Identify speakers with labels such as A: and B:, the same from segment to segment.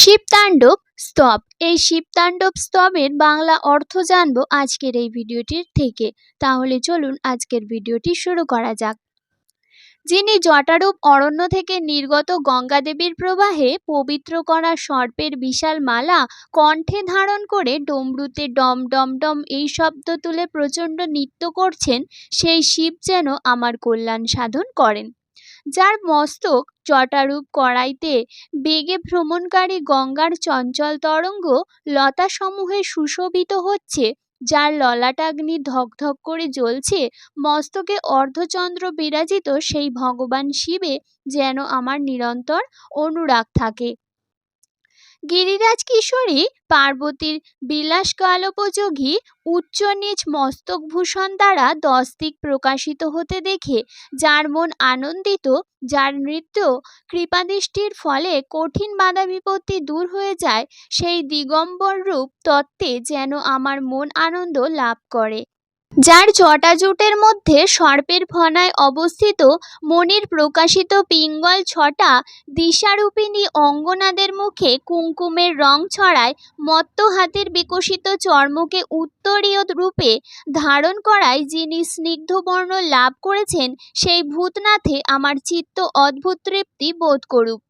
A: শিবতাণ্ডব স্তব। এই শিবতাণ্ডব স্তবের বাংলা অর্থ জানব আজকের এই ভিডিওটির থেকে। তাহলে চলুন আজকের ভিডিওটি শুরু করা যাক। যিনি জটারূপ অরণ্য থেকে নির্গত গঙ্গাদেবীর প্রবাহে পবিত্র করা সর্পের বিশাল মালা কণ্ঠে ধারণ করে ডমরুতে ডম ডম ডম এই শব্দ তুলে প্রচণ্ড নৃত্য করছেন, সেই শিব যেন আমার কল্যাণ সাধন করেন। যার মস্তক জটারূপ কড়াইতে বেগে ভ্রমণকারী গঙ্গার চঞ্চল তরঙ্গ লতাসমূহে সুশোভিত হচ্ছে, যার ললাটাগ্নি ধকধক করে জ্বলছে, মস্তকে অর্ধচন্দ্র বিরাজিত সেই ভগবান শিবে যেন আমার নিরন্তর অনুরাগ থাকে। গিরিরাজ কিশোরী পার্বতীর বিলাসকালোপযোগী উচ্চ নিচ মস্তকভূষণ দ্বারা দশ দিক প্রকাশিত হতে দেখে যার মন আনন্দিত, যার নৃত্য কৃপাদৃষ্টির ফলে কঠিন বাধা বিপত্তি দূর হয়ে যায়, সেই দিগম্বর রূপ তত্ত্বে যেন আমার মন আনন্দ লাভ করে। যার জটাজুটের মধ্যে সর্পের ফনায় অবস্থিত মনির প্রকাশিত পিঙ্গল ছটা দিশারূপিণী অঙ্গনাদের মুখে কুঙ্কুমের রং ছড়ায় মত্ত হাতের বিকশিত চর্মকে উত্তরীয় রূপে ধারণ করায় যিনি স্নিগ্ধবর্ণ লাভ করেছেন, সেই ভূতনাথে আমার চিত্ত অদ্ভুত তৃপ্তি বোধ করুক।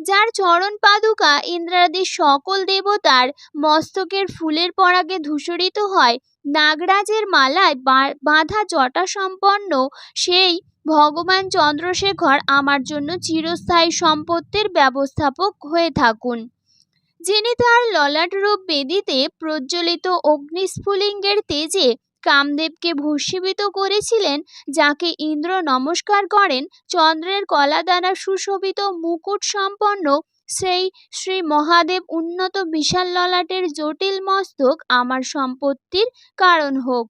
A: যার চরণ পাদুকা ইন্দ্রাদি সকল দেবতার মস্তকের ফুলের পরাগে ধূসরিত হয় নাগরাজের মালায় বাঁধা জটা সম্পন্ন সেই ভগবান চন্দ্রশেখর আমার জন্য চিরস্থায়ী সম্পত্তির ব্যবস্থাপক হয়ে থাকুন। যিনি তার ললাট রূপ বেদিতে প্রজ্বলিত অগ্নিস্ফুলিঙ্গের তেজে কামদেবকে ভূষীভূত করেছিলেন, যাকে ইন্দ্র নমস্কার করেন, চন্দ্রের কলা দ্বারা সুশোভিত মুকুট সম্পন্ন সেই শ্রী মহাদেব উন্নত বিশাল ললাটের জটিল মস্তক আমার সম্পত্তির কারণ হোক।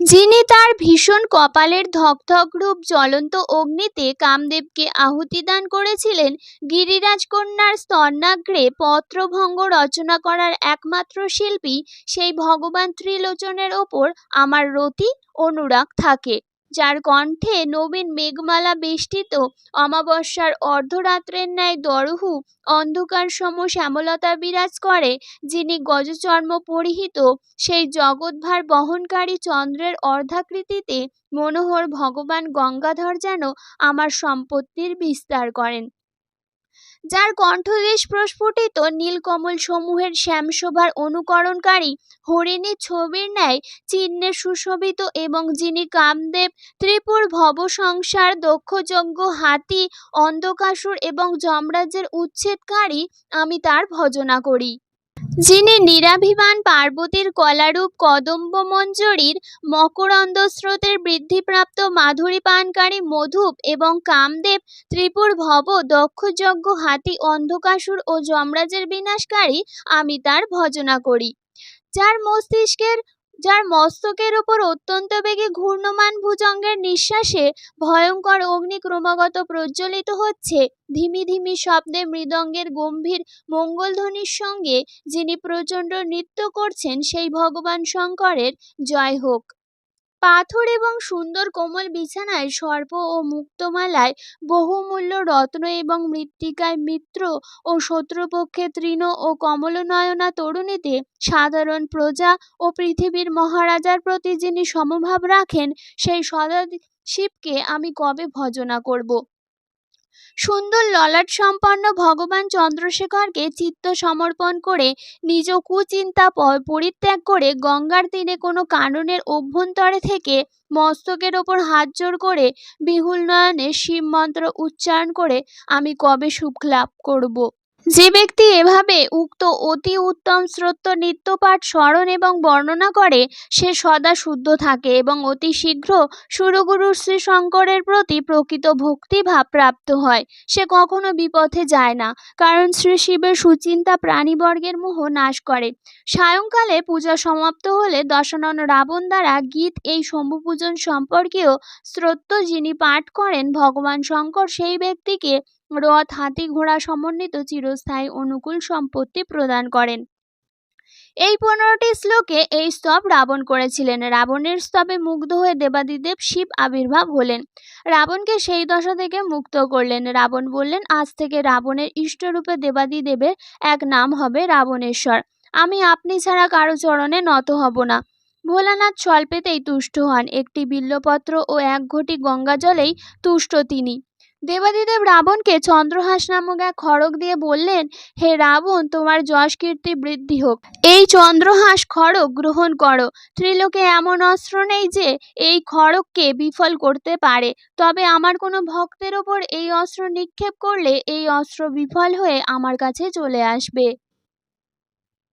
A: যিনি তার ভীষণ কপালের ধকধক রূপ জ্বলন্ত অগ্নিতে কামদেবকে আহুতি দান করেছিলেন, গিরিরাজ কন্যার স্তন্যাগ্রে পত্রভঙ্গ রচনা করার একমাত্র শিল্পী সেই ভগবান ত্রিলোচনের ওপর আমার রতি অনুরাগ থাকে। যার কণ্ঠে নবীন মেঘমালা বেষ্টিত, অমাবস্যার অর্ধরাত্রের ন্যায় দরহু, অন্ধকার সম শ্যামলতা বিরাজ করে, যিনি গজচর্ম পরিহিত, সেই জগৎভার বহনকারী চন্দ্রের অর্ধাকৃতিতে মনোহর ভগবান গঙ্গাধর যেন আমার সম্পত্তির বিস্তার করেন। যার কণ্ঠদেশ প্রস্ফুটিত, নীলকমল সমূহের শ্যামশোভার অনুকরণকারী হরিণী ছবির ন্যায় চিহ্নে সুশোভিত এবং যিনি কামদেব, ত্রিপুর ভব সংসার, দক্ষযজ্ঞ, হাতি, অন্ধকাসুর এবং যমরাজের উচ্ছেদকারী, আমি তার ভজনা করি। যিনি নিরাভিমান পার্বতীর কলারূপ কদম্ব মঞ্জরীর মকরন্দ স্রোতের বৃদ্ধিপ্রাপ্ত মাধুরী পানকারী মধুপ এবং কামদেব ত্রিপুর ভব দক্ষযজ্ঞ হাতি অন্ধকাসুর ও যমরাজের বিনাশকারী আমি তার ভজনা করি। যার মস্তিষ্কের যার মস্তকের উপর অত্যন্ত বেগে ঘূর্ণমান ভুজঙ্গের নিঃশ্বাসে ভয়ঙ্কর অগ্নি ক্রমাগত প্রজ্বলিত হচ্ছে। ধিমি ধিমি শব্দে মৃদঙ্গের গম্ভীর মঙ্গলধ্বনির সঙ্গে যিনি প্রচণ্ড নৃত্য করছেন সেই ভগবান শঙ্করের জয় হোক। পাথর এবং সুন্দর কোমল বিছানায় সর্প ও মুক্তমালায় বহুমূল্য রত্ন এবং মৃত্তিকায় মিত্র ও শত্রুপক্ষে তৃণ ও কমলনয়না তরুণীতে সাধারণ প্রজা ও পৃথিবীর মহারাজার প্রতি যিনি সমভাব রাখেন, সেই সদা শিবকে আমি কবে ভজনা করব? সুন্দর ললাট সম্পন্ন ভগবান চন্দ্রশেখরকে চিত্ত সমর্পণ করে, নিজ কুচিন্তা পরিত্যাগ করে গঙ্গার তীরে কোনো কাননের অভ্যন্তরে থেকে মস্তকের ওপর হাত জোর করে বিহুল নয়নে শিব মন্ত্র উচ্চারণ করে, আমি কবে সুখ লাভ করব? যে ব্যক্তি এভাবে উক্ত অতি উত্তম শ্রোত্য নিত্যপাঠ স্মরণ এবং বর্ণনা করে, সে সদা শুদ্ধ থাকে এবং অতি শীঘ্র সুরগুরু শ্রী শঙ্করের প্রতি প্রকৃত ভক্তিভাব প্রাপ্ত হয়। সে কখনো বিপথে যায় না, কারণ শ্রী শিবের সুচিন্তা প্রাণীবর্গের মোহ নাশ করে। সায়ংকালে পূজা সমাপ্ত হলে দশানন রাবণ দ্বারা গীত এই শম্ভু পূজন সম্পর্কেও শ্রোত্য যিনি পাঠ করেন, ভগবান শঙ্কর সেই ব্যক্তিকে রথ হাতি ঘোড়া সমন্বিত চিরস্থায়ী অনুকূল সম্পত্তি প্রদান করেন। এই পনেরোটি শ্লোকে এই স্তব রাবণ করেছিলেন। রাবণের স্তবে মুগ্ধ হয়ে দেবাদিদেব শিব আবির্ভাব হলেন। রাবণকে সেই দশা থেকে মুক্ত করলেন। রাবণ বললেন, আজ থেকে রাবণের ইষ্টরূপে দেবাদিদেবের এক নাম হবে রাবণেশ্বর। আমি আপনি ছাড়া কারও চরণে নত হব না। ভোলানাথ স্বল্পেতেই তুষ্ট হন। একটি বিল্লপত্র ও এক ঘটি গঙ্গা জলেই তুষ্ট তিনি। দেবাদিদেব রাবণকে চন্দ্রহাস নামক এক খড়গ দিয়ে বললেন, হে রাবণ, তোমার যশ কীর্তি বৃদ্ধি হোক। এই চন্দ্রহাস খড়গ গ্রহণ করো। ত্রিলোকে এমন অস্ত্র নেই যে, এই খড়গকে বিফল করতে পারে। তবে আমার কোনো ভক্তের ওপর এই অস্ত্র নিক্ষেপ করলে এই অস্ত্র বিফল হয়ে আমার কাছে চলে আসবে।